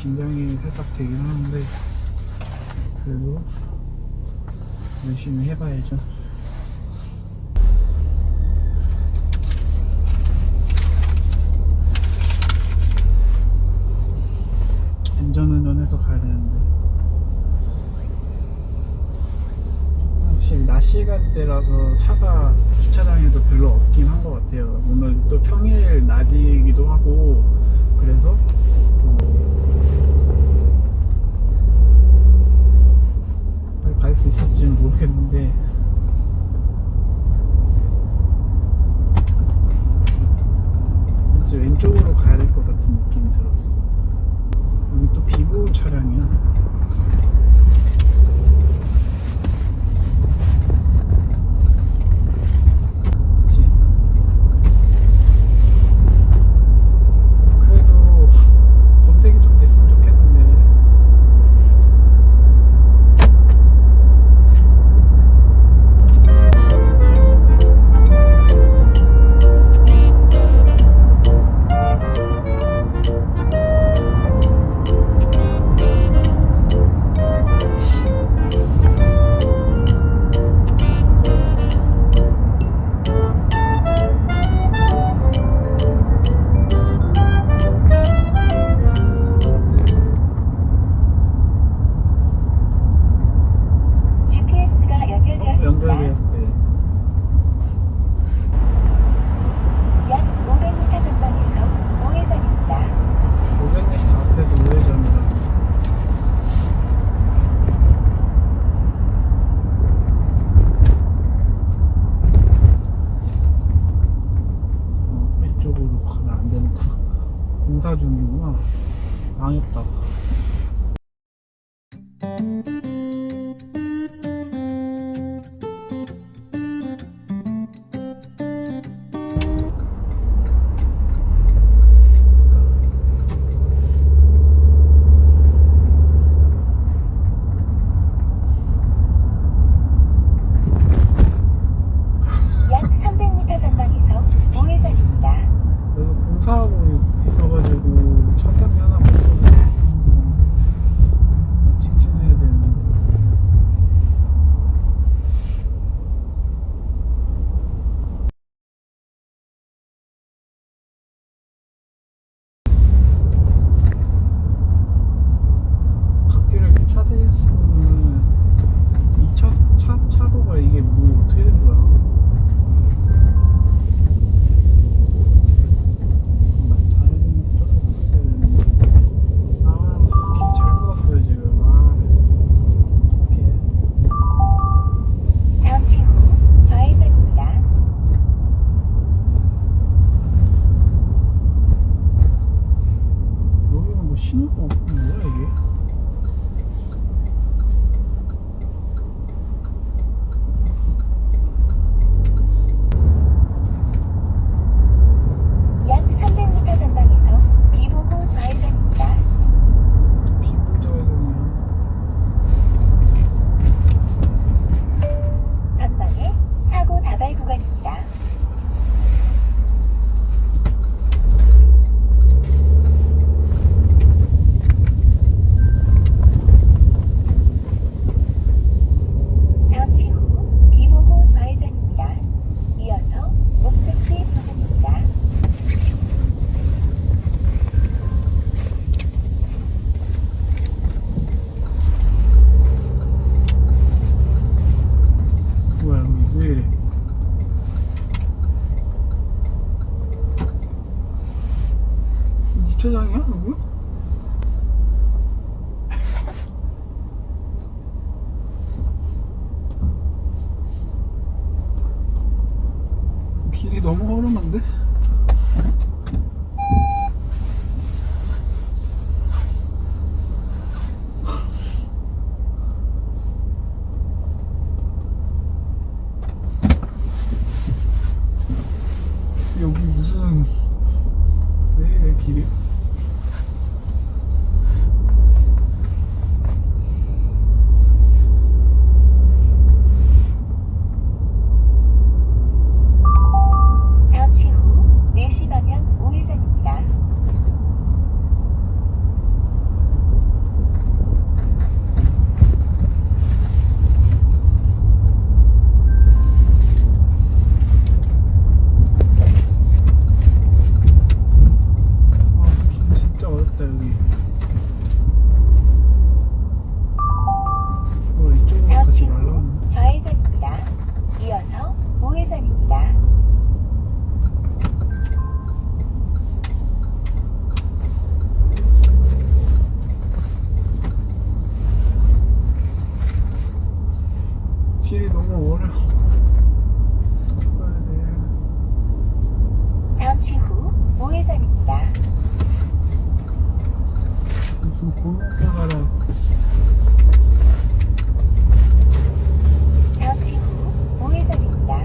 긴장이 살짝 되긴 하는데 그래도 열심히 해봐야죠. 안전운전해서 가야 되는데. 확실히 낮 시간대라서 차가 주차장에도 안 되는 거 공사 중이구나. 망했다. 주차장이야 여기? 무슨 골목길 가라. 잠시 후 우회전입니다.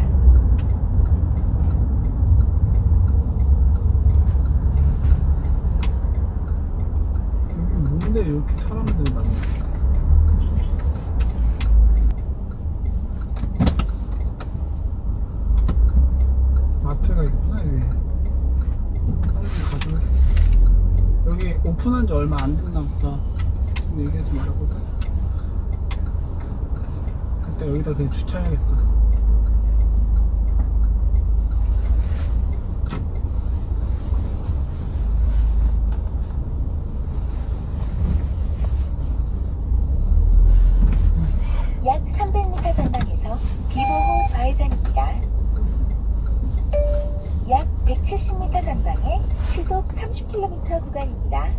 여기 뭔데 이렇게 사람들이 많냐? 마트가 있구나 여기. 빨리 가자. 여기 오픈한 지 얼마 안 됐나 보다. 얘기하지 말아보자. 일단 여기다 그냥 주차해야겠다. 약 300m 전방에서 비보호 좌회전입니다. 약 170m 전방에 시속 30km 구간입니다.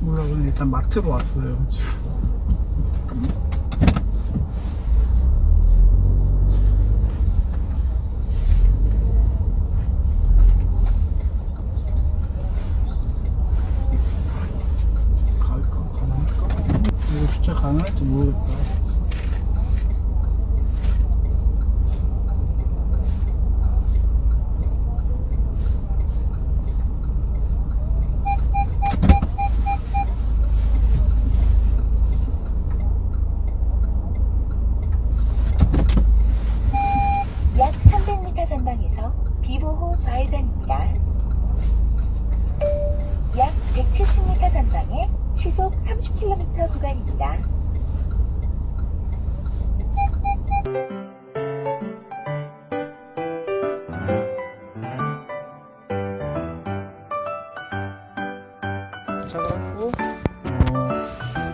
몰라 그냥 일단 마트로 왔어요. 잠깐만. 갈까? 가능할까? 이거 주차 가능할지 모르겠다. 약 300m 전방에서 비보호 좌회전입니다. 약 170m 전방에 시속 30km 구간입니다.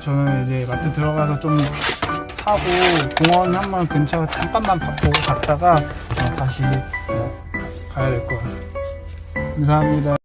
저는 이제 마트 들어가서 좀 사고 공원 한 번 근처 잠깐만 보고 갔다가 어, 다시 어, 가야 될 것 같습니다. 감사합니다.